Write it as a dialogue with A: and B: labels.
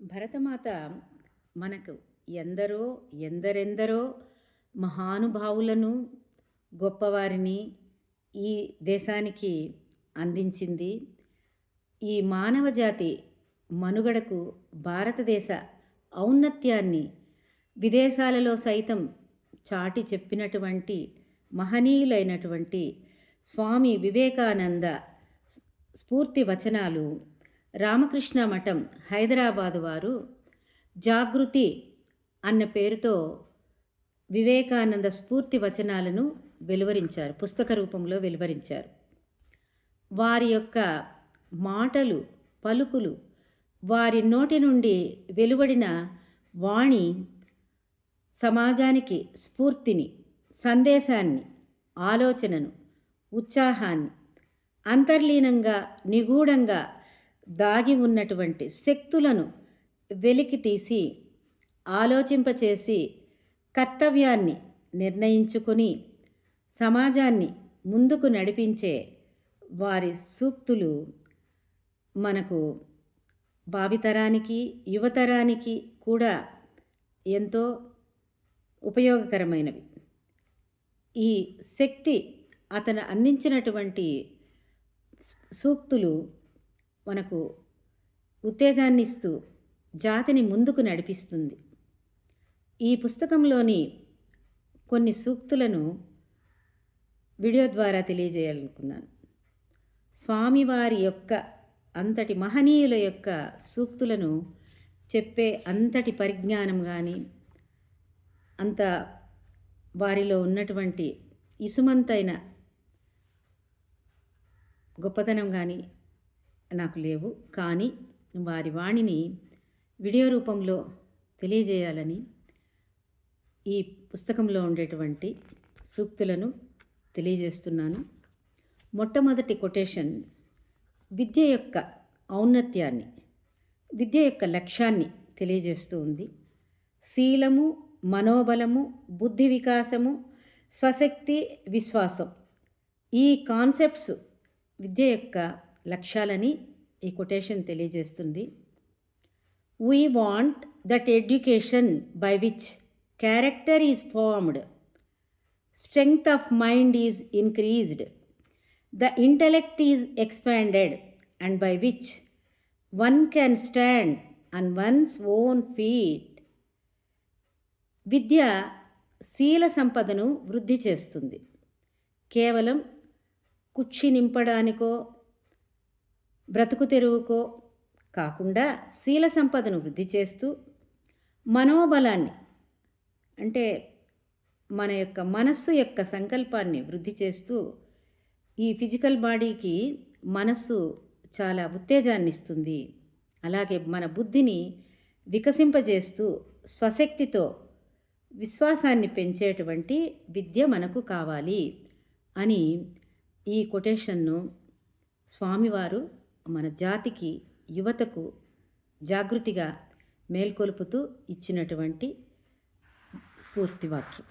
A: భరతమాత మనకు ఎందరో ఎందరెందరో మహానుభావులను గొప్పవారిని ఈ దేశానికి అందించింది. ఈ మానవ జాతి మనుగడకు భారతదేశ ఔన్నత్యాన్ని విదేశాలలో సైతం చాటి చెప్పినటువంటి మహనీయులైనటువంటి స్వామి వివేకానంద స్ఫూర్తి వచనాలు రామకృష్ణ మఠం హైదరాబాదు వారు జాగృతి అన్న పేరుతో వివేకానంద స్ఫూర్తి వచనాలను వెలువరించారు పుస్తక రూపంలో వెలువరించారు. వారి యొక్క మాటలు పలుకులు వారి నోటి నుండి వెలువడిన వాణి సమాజానికి స్ఫూర్తిని సందేశాన్ని ఆలోచనను ఉత్సాహాన్ని అంతర్లీనంగా నిగూఢంగా దాగి ఉన్నటువంటి శక్తులను వెలికి తీసి ఆలోచింపచేసి కర్తవ్యాన్ని నిర్ణయించుకొని సమాజాన్ని ముందుకు నడిపించే వారి సూక్తులు మనకు భావితరానికి యువతరానికి కూడా ఎంతో ఉపయోగకరమైనవి. ఈ శక్తి అతను అందించినటువంటి సూక్తులు మనకు ఉత్తేజాన్ని ఇస్తూ జాతిని ముందుకు నడిపిస్తుంది. ఈ పుస్తకంలోని కొన్ని సూక్తులను వీడియో ద్వారా తెలియజేయాలనుకున్నాను. స్వామివారి యొక్క అంతటి మహనీయుల యొక్క సూక్తులను చెప్పే అంతటి పరిజ్ఞానం కానీ అంత వారిలో ఉన్నటువంటి ఇసుమంతైన గొప్పతనం కానీ నాకు లేవు. కానీ వారి వాణిని వీడియో రూపంలో తెలియజేయాలని ఈ పుస్తకంలో ఉండేటువంటి సూక్తులను తెలియజేస్తున్నాను. మొట్టమొదటి కొటేషన్ విద్య యొక్క ఔన్నత్యాన్ని విద్య యొక్క లక్ష్యాన్ని తెలియజేస్తూ ఉంది. శీలము మనోబలము బుద్ధి వికాసము స్వశక్తి విశ్వాసం ఈ కాన్సెప్ట్స్ విద్య యొక్క లక్ష్యాలని ఈ కొటేషన్ తెలియజేస్తుంది. We want that education by which character is formed strength of mind is increased the intellect is expanded and by which one can stand on one's own feet విద్య శీల సంపదను వృద్ధి చేస్తుంది. కేవలం కుక్షి నింపడానికో బ్రతుకు తెరువుకో కాకుండా శీల సంపదను వృద్ధి చేస్తూ మనోబలాన్ని అంటే మన యొక్క మనస్సు యొక్క సంకల్పాన్ని వృద్ధి చేస్తూ ఈ ఫిజికల్ బాడీకి మనస్సు చాలా ఉత్తేజాన్ని ఇస్తుంది అలాగే మన బుద్ధిని వికసింపజేస్తూ స్వశక్తితో విశ్వాసాన్ని పెంచేటువంటి విద్య మనకు కావాలి అని ఈ కొటేషన్ను స్వామివారు మన జాతికి యువతకు జాగృతిగా మేల్కొల్పుతూ ఇచ్చినటువంటి స్ఫూర్తి వాక్యం